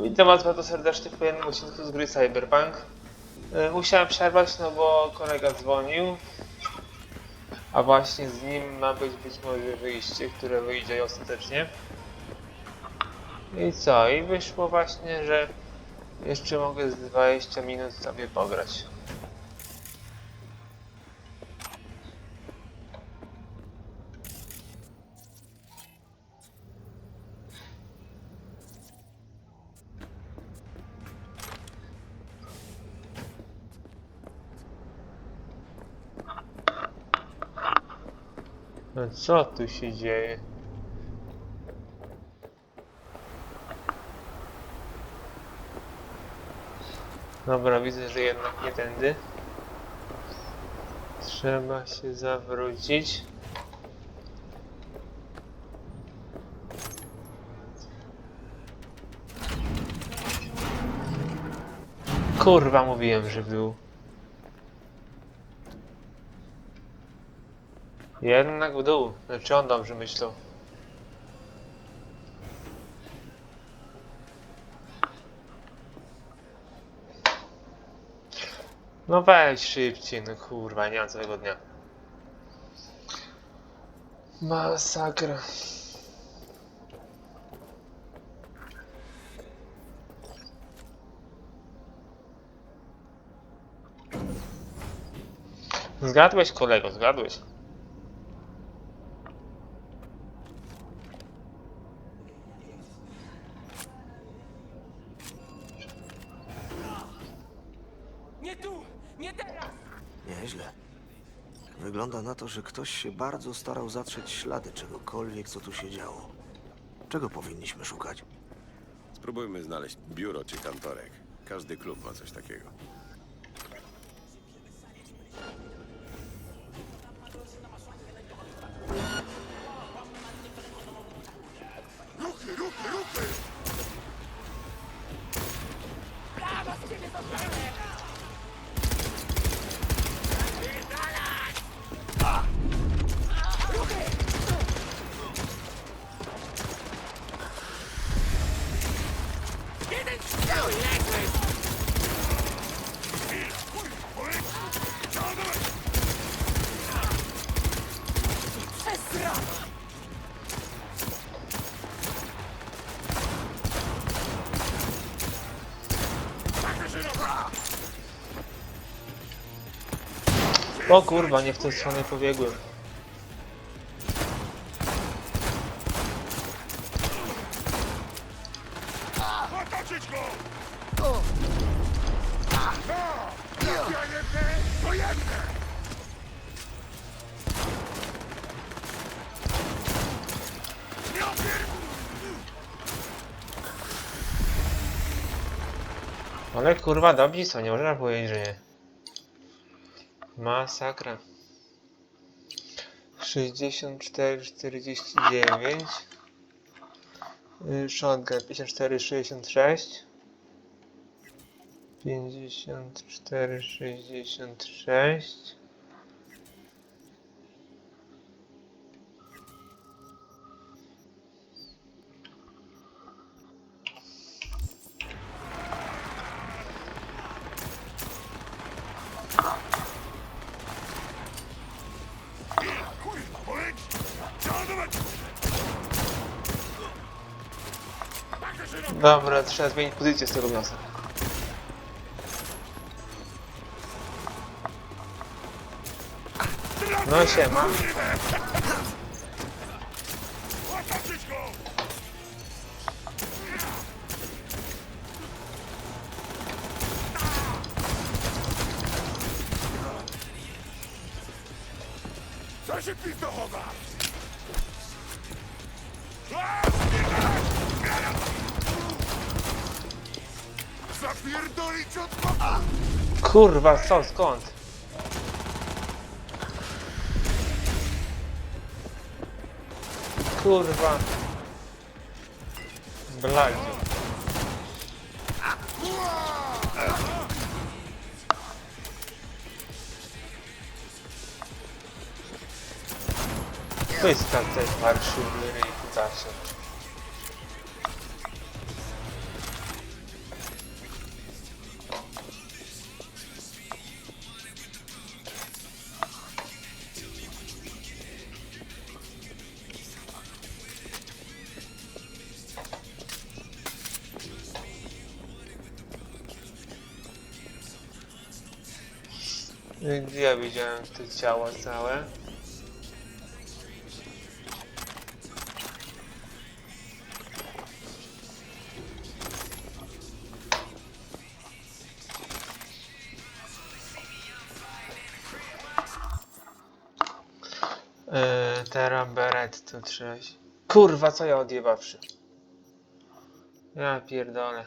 Witam was bardzo serdecznie w kolejnym odcinku z gry Cyberpunk. E, Musiałem przerwać, no bo kolega dzwonił. A właśnie z nim ma być być może wyjście, które wyjdzie ostatecznie. I co? I wyszło właśnie, że jeszcze mogę z 20 minut sobie pograć. No co tu się dzieje? Dobra, widzę, że jednak nie tędy. Trzeba się zawrócić. Kurwa, mówiłem, że był. Jednak w dół. Znaczy on dobrze myślał. No weź szybciej, no kurwa, nie ma całego dnia. Masakra. Zgadłeś kolego, zgadłeś. Nie teraz! Nieźle. Wygląda na to, że ktoś się bardzo starał zatrzeć ślady czegokolwiek, co tu się działo. Czego powinniśmy szukać? Spróbujmy znaleźć biuro czy kantorek. Każdy klub ma coś takiego. O kurwa, nie w tę stronę pobiegłem. Ale kurwa, dobrzy są, nie można powiedzieć, że nie. Masakra. 64, 49. Y, Shotgun 54, 66. 54, 66. Dobra, trzeba zmienić pozycję z tego miasta. No siema. Co się pizdo chowa? Zapierdolić od Kurwa, co, skąd? Kurwa. Jest tam ten parszywy ryj kutasie. Ja widziałem to ciało całe? Yy, teraz Beretto trzeć. Kurwa, co ja odjebawszy? Ja pierdolę.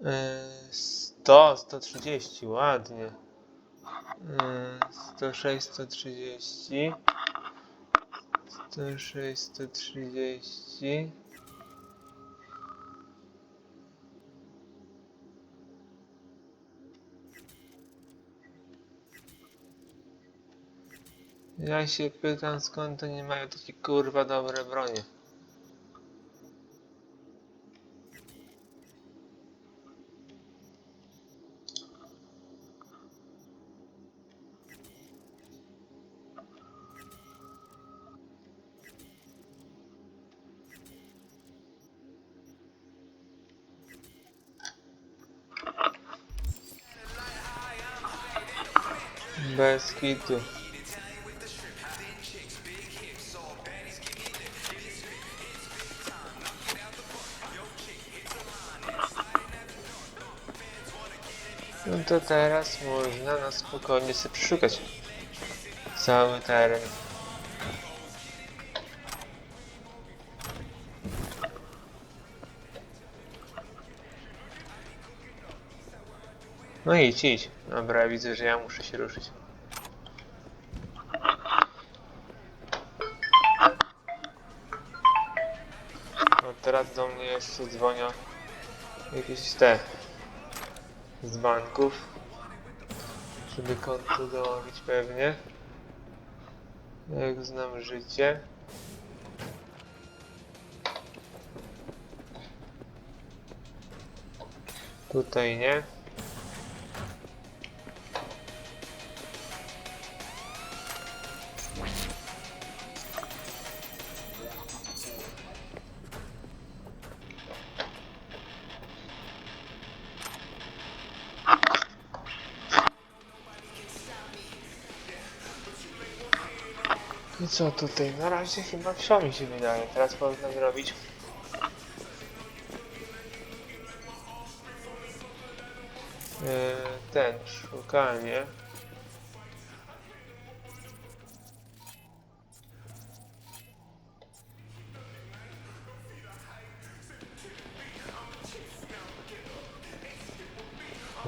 Yy, 100, 130, ładnie. Yy, 106, 130. 106, 130. Ja się pytam skąd oni mają takie kurwa dobre bronie. No to teraz można na spokojnie sobie przeszukać cały teren. No idź, idź. Dobra, widzę, że ja muszę się ruszyć. Do mnie jeszcze dzwonią jakieś te z banków, żeby konto dołożyć pewnie. Jak znam życie. Tutaj nie. Co tutaj? Na razie chyba wsio mi się wydaje. Teraz powinno zrobić. Yy, ten, szukanie.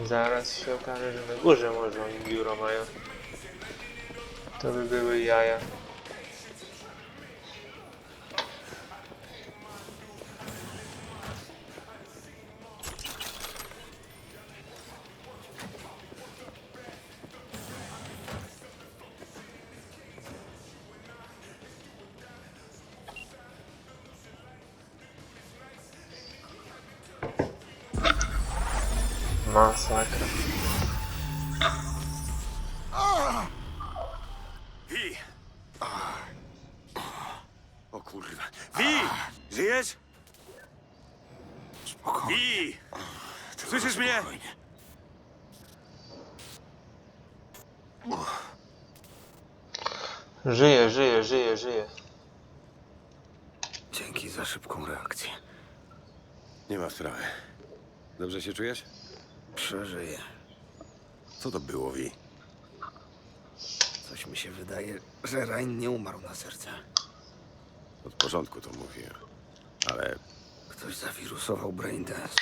Zaraz się okaże, że na górze może oni biuro mają. To by były jaja. Masakra. Wi! O kurwa. Wi! Żyjesz? Spokojnie. Wi! Słyszysz mnie? Spokojnie. Żyje, żyje, żyje, żyje. Dzięki za szybką reakcję. Nie ma sprawy. Dobrze się czujesz? Przeżyję. Co to było, Wi? Coś mi się wydaje, że Rain nie umarł na serce. Od początku to mówię. Ale Ktoś zawirusował Braindance.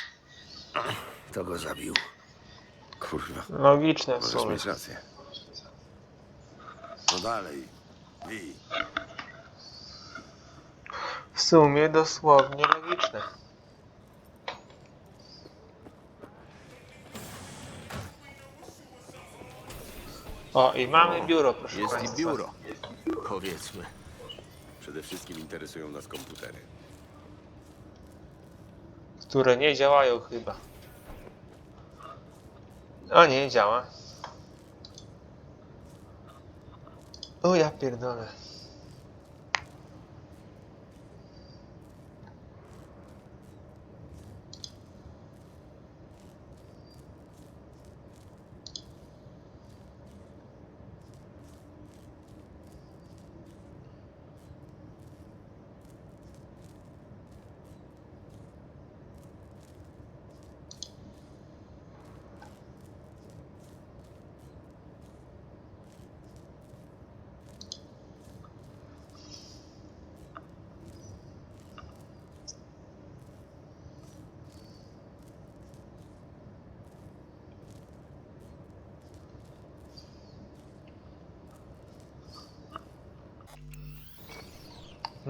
To go zabił. kurwa, Logiczne w możesz sumie. mieć rację. No dalej. Wi! W sumie dosłownie logiczne. O, i mamy biuro, proszę Jest Państwa. i biuro. Powiedzmy. Przede wszystkim interesują nas komputery. Które nie działają chyba. A nie, działa. O ja pierdolę.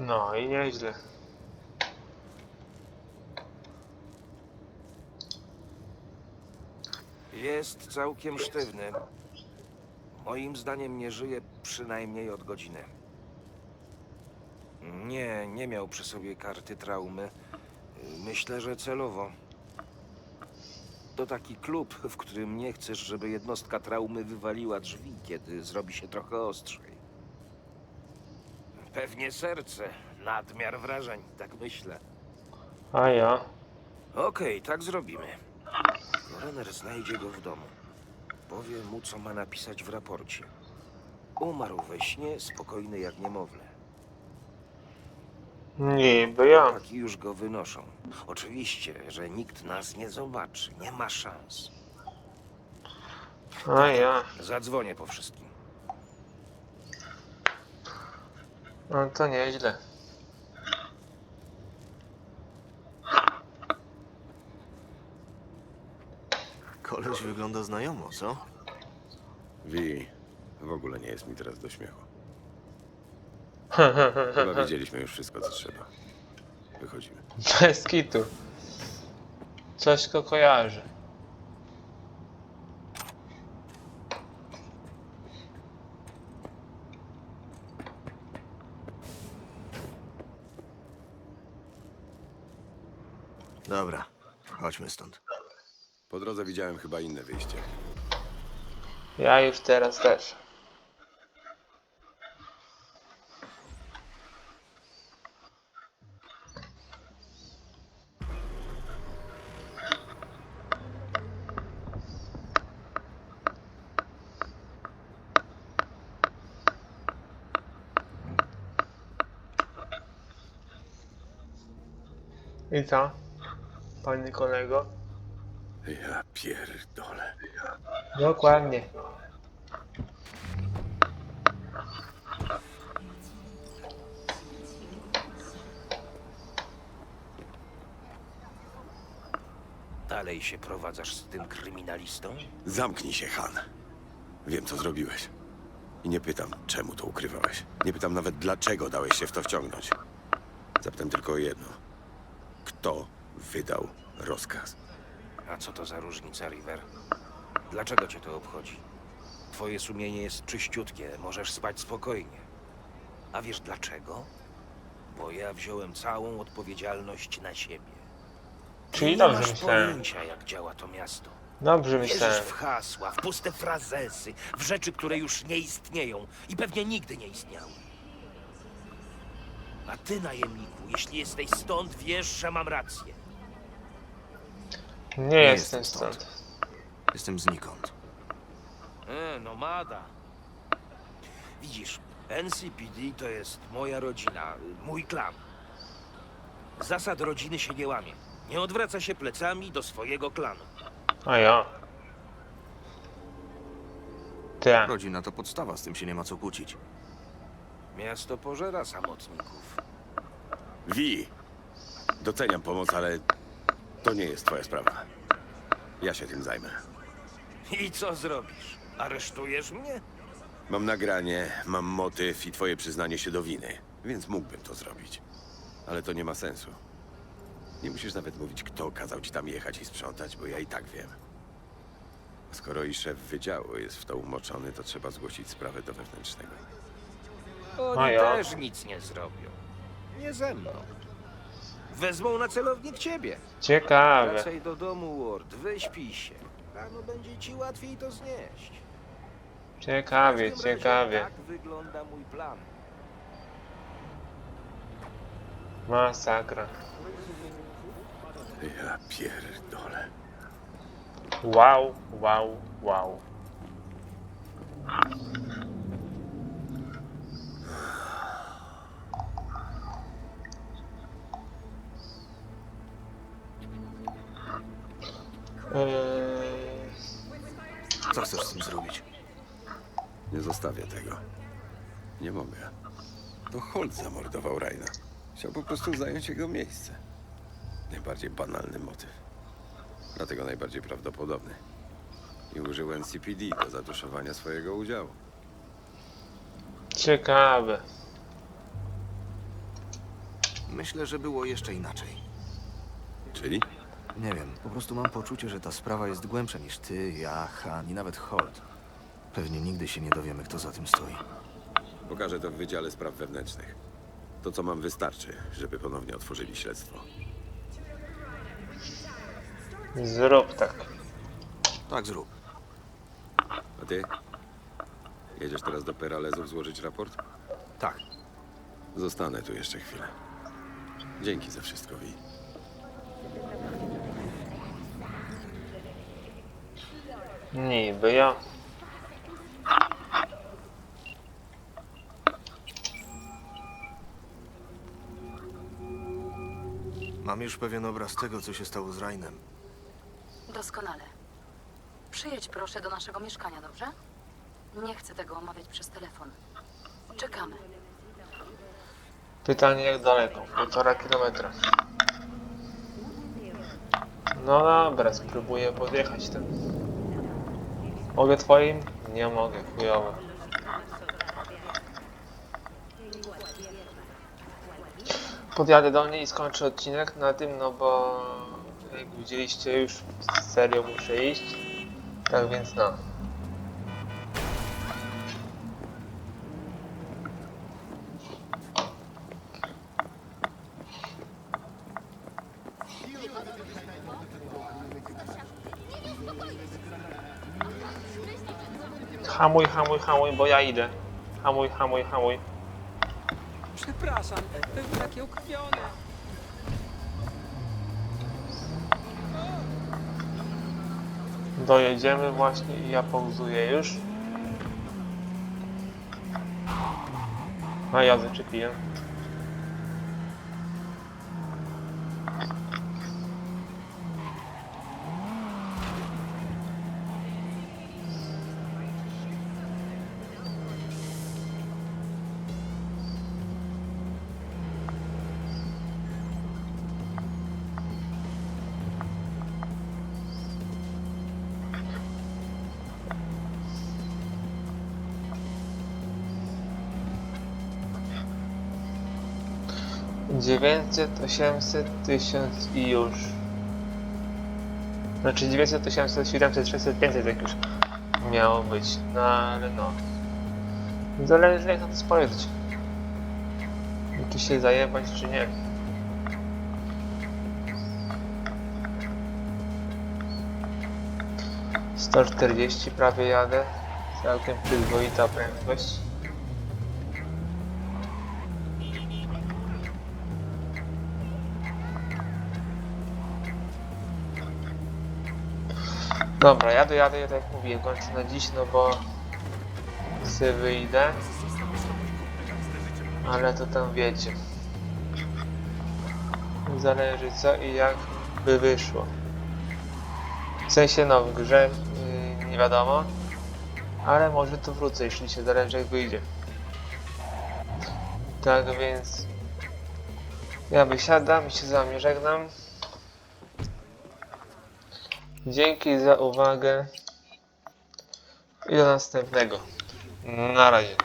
No i nieźle. Jest całkiem sztywny. Moim zdaniem nie żyje przynajmniej od godziny. Nie, nie miał przy sobie karty traumy. Myślę, że celowo. To taki klub, w którym nie chcesz, żeby jednostka traumy wywaliła drzwi, kiedy zrobi się trochę ostrzej. Pewnie serce, nadmiar wrażeń, tak myślę. A ja? Okej, tak zrobimy. Renner znajdzie go w domu. Powie mu, co ma napisać w raporcie. Umarł we śnie, spokojny jak niemowlę. Niby ja. Chłopaki już go wynoszą. Oczywiście, że nikt nas nie zobaczy. Nie ma szans. A ja. Zadzwonię po wszystkim. No to nieźle. Koleś wygląda znajomo, co? Wi, w ogóle nie jest mi teraz do śmiechu. Chyba wiedzieliśmy już wszystko, co trzeba. Wychodzimy. Bez kitu. Coś go kojarzy. Dobra, chodźmy stąd. Po drodze widziałem chyba inne wyjście. Ja już teraz też. I co, panie kolego? Ja pierdolę. Dokładnie. Dalej się prowadzasz z tym kryminalistą? Zamknij się, Han. Wiem, co zrobiłeś. I nie pytam, czemu to ukrywałeś. Nie pytam nawet, dlaczego dałeś się w to wciągnąć. Zapytam tylko o jedno. Kto wydał rozkaz? A co to za różnica, River? Dlaczego cię to obchodzi? Twoje sumienie jest czyściutkie, możesz spać spokojnie. A wiesz dlaczego? Bo ja wziąłem całą odpowiedzialność na siebie. Czyli nie dobrze masz myślałem. pojęcia, jak działa to miasto. Dobrze Wierzysz myślałem. w hasła, w puste frazesy, w rzeczy, które już nie istnieją i pewnie nigdy nie istniały. A ty, najemniku, jeśli jesteś stąd, wiesz, że mam rację. Nie, Nie jestem jestem stąd. stąd. Jestem znikąd. E, nomada. Widzisz, NCPD to jest moja rodzina, mój klan. Zasad rodziny się nie łamie. Nie odwraca się plecami do swojego klanu. A ja. Tak. Rodzina to podstawa, z tym się nie ma co kłócić. Miasto pożera samotników. Wi! Doceniam pomoc, ale to nie jest twoja sprawa. Ja się tym zajmę. I co zrobisz? Aresztujesz mnie? Mam nagranie, mam motyw i twoje przyznanie się do winy, więc mógłbym to zrobić. Ale to nie ma sensu. Nie musisz nawet mówić, kto kazał ci tam jechać i sprzątać, bo ja i tak wiem. Skoro i szef wydziału jest w to umoczony, to trzeba zgłosić sprawę do wewnętrznego. Oni ja? też nic nie zrobią. Nie ze mną. Wezmą na celownik ciebie. Ciekawe. Wracaj do domu, Ward. Wyśpij się. Rano będzie ci łatwiej to znieść. W Ciekawie, każdym razie ciekawie. Tak wygląda mój plan. Masakra. Ja pierdolę. Wow, wow, wow. Co chcesz z tym zrobić? Nie zostawię tego. Nie mogę. To Holt zamordował Raina. Chciał po prostu zająć jego miejsce. Najbardziej banalny motyw. Dlatego najbardziej prawdopodobny. I użył NCPD do zatuszowania swojego udziału. ciekawe. Myślę, że było jeszcze inaczej. Czyli? Nie wiem, po prostu mam poczucie, że ta sprawa jest głębsza niż ty, ja, Han i nawet Holt. Pewnie nigdy się nie dowiemy, kto za tym stoi. Pokażę to w Wydziale Spraw Wewnętrznych. To, co mam, wystarczy, żeby ponownie otworzyli śledztwo. Zrób tak. Tak zrób. A ty? Jedziesz teraz do Peralezów złożyć raport? Tak. Zostanę tu jeszcze chwilę. Dzięki za wszystko, Wi. Niby ja. Mam już pewien obraz tego, co się stało z Rainem. Doskonale. Przyjedź proszę do naszego mieszkania, dobrze? Nie chcę tego omawiać przez telefon. Czekamy. Pytanie jak daleko? Półtora kilometra. No dobra, spróbuję podjechać tym. Mogę twoim? Nie mogę, chujowo. Podjadę do niej i skończę odcinek na tym, no bo jak widzieliście już serio muszę iść. Tak więc no. hamuj, hamuj, hamuj, bo ja idę. Hamuj, hamuj, hamuj. Przepraszam, był takie ukrwiony. Dojedziemy właśnie i ja pauzuję już. Na jazdy czy piję. 900, 800, 1000 i już. Znaczy 900, 800, 700, 600, 500 jak już miało być. No ale no. Zależy jak na to spojrzeć. Czy się zajebać, czy nie. Sto czterdzieści prawie jadę. Całkiem przyzwoita prędkość. Dobra, jadę, jadę, ja tak jak mówię, kończę na dziś, no bo sobie wyjdę. Ale to tam wiecie. Zależy co i jak by wyszło. W sensie no, w grze yy, nie wiadomo. Ale może to wrócę, jeśli się zależy jak wyjdzie. Tak więc... Ja wysiadam i się z wami żegnam. Dzięki za uwagę i do następnego. Na razie.